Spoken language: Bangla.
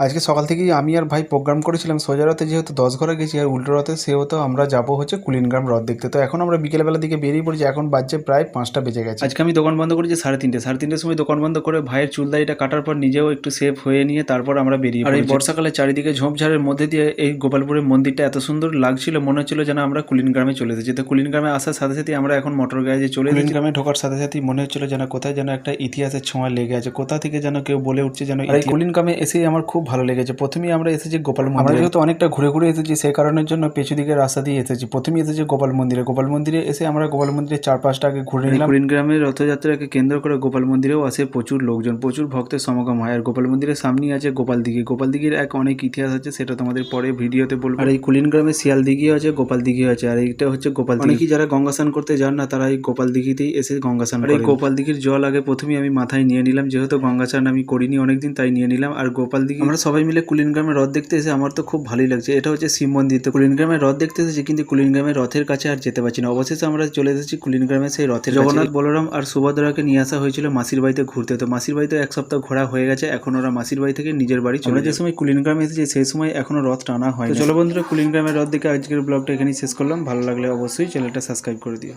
আজকে সকাল থেকেই আমি আর ভাই প্রোগ্রাম করেছিলাম সোজা রথে যেহেতু দশ ঘরে গেছি আর উল্টো রথে সেহেতু আমরা যাব হচ্ছে কুলিনগ্রাম রথ দেখতে। তো এখন আমরা বিকেলবেলার দিকে বেরিয়ে পড়েছি এখন বাজছে প্রায় পাঁচটা বেজে গেছে। আজকে আমি দোকান বন্ধ করেছি সাড়ে তিনটে। সাড়ে তিনটের সময় দোকান বন্ধ করে ভাইয়ের চুলদারিটা কাটার পর নিজেও একটু সেফ হয়ে নিয়ে তারপর আমরা বেরিয়ে আর এই বর্ষাকালে চারিদিকে ঝোপঝাড়ের মধ্যে দিয়ে এই গোপালপুরের মন্দিরটা এত সুন্দর লাগছিল মনে হচ্ছিল যেন আমরা কুলিনগ্রামে চলে এসেছি। তো কুলিনগ্রামে আসার সাথে সাথে আমরা এখন মোটর গ্যারেজে চলে কুলিনগ্রামে ঢোকার সাথে সাথেই মনে হচ্ছিল যেন কোথায় যেন একটা ইতিহাসের ছোঁয়া লেগে আছে কোথা থেকে যেন কেউ বলে উঠছে যেন এই কুলিনগ্রামে এসেই আমার খুব ভালো লেগেছে। প্রথমেই আমরা এসেছি গোপাল মন্দিরে। আমরা যেহেতু অনেকটা ঘুরে ঘুরে এসেছি সেই কারণের জন্য পেছু দিকের রাস্তা দিয়ে এসেছি। প্রথমেই এসেছি গোপাল মন্দিরে। গোপাল মন্দিরে এসে আমরা গোপাল মন্দিরের চারপাশটা আগে ঘুরে নিলাম। কুলিনগ্রামের রথযাত্রাকে কেন্দ্র করে গোপাল মন্দিরেও আসে প্রচুর লোকজন প্রচুর ভক্তের সমাগম হয়। আর গোপাল মন্দিরের সামনেই আছে গোপাল দিঘি। গোপাল দিঘির এক অনেক ইতিহাস আছে সেটা তোমাদের পরে ভিডিওতে বলব। আর এই কুলিনগ্রামে শিয়াল দিঘি আছে গোপাল দিঘি আছে। আর এইটা হচ্ছে গোপাল অনেকেই যারা গঙ্গা স্নান করতে যান না তারা এই গোপাল দিঘিতেই এসে গঙ্গা স্নান আর এই গোপাল দিঘির জল আগে প্রথমেই আমি মাথায় নিয়ে নিলাম। যেহেতু গঙ্গা স্নান আমি করিনি অনেকদিন তাই নিয়ে নিলাম। আর গোপাল দিঘি আমরা সবাই মিলে কুলিনগ্রামের রথ দেখতে এসে আমার তো খুব ভালোই লাগছে। এটা হচ্ছে শিব মন্দির। তো কুলিনগ্রামের রথ দেখতে এসেছি কিন্তু কুলিনগ্রামের রথের কাছে আর যেতে পারছি না। অবশেষে আমরা চলে এসেছি কুলিনগ্রামের সেই রথের জগন্নাথ বলরাম আর সুভদ্রাকে নিয়ে আসা হয়েছিল মাসির বাড়িতে ঘুরতে। তো মাসির বাড়িতে এক সপ্তাহ ঘোরা হয়ে গেছে। এখন ওরা মাসির বাড়ি থেকে নিজের বাড়ি চলে যে সময় কুলিনগ্রামে এসেছি সেই সময় এখনও রথ টানা হয় চলো বন্ধুরা কুলিনগ্রামের রথ দেখে আজকের ব্লগটা এখানেই শেষ করলাম। ভালো লাগলে অবশ্যই চ্যানেলটা সাবস্ক্রাইব করে দিও।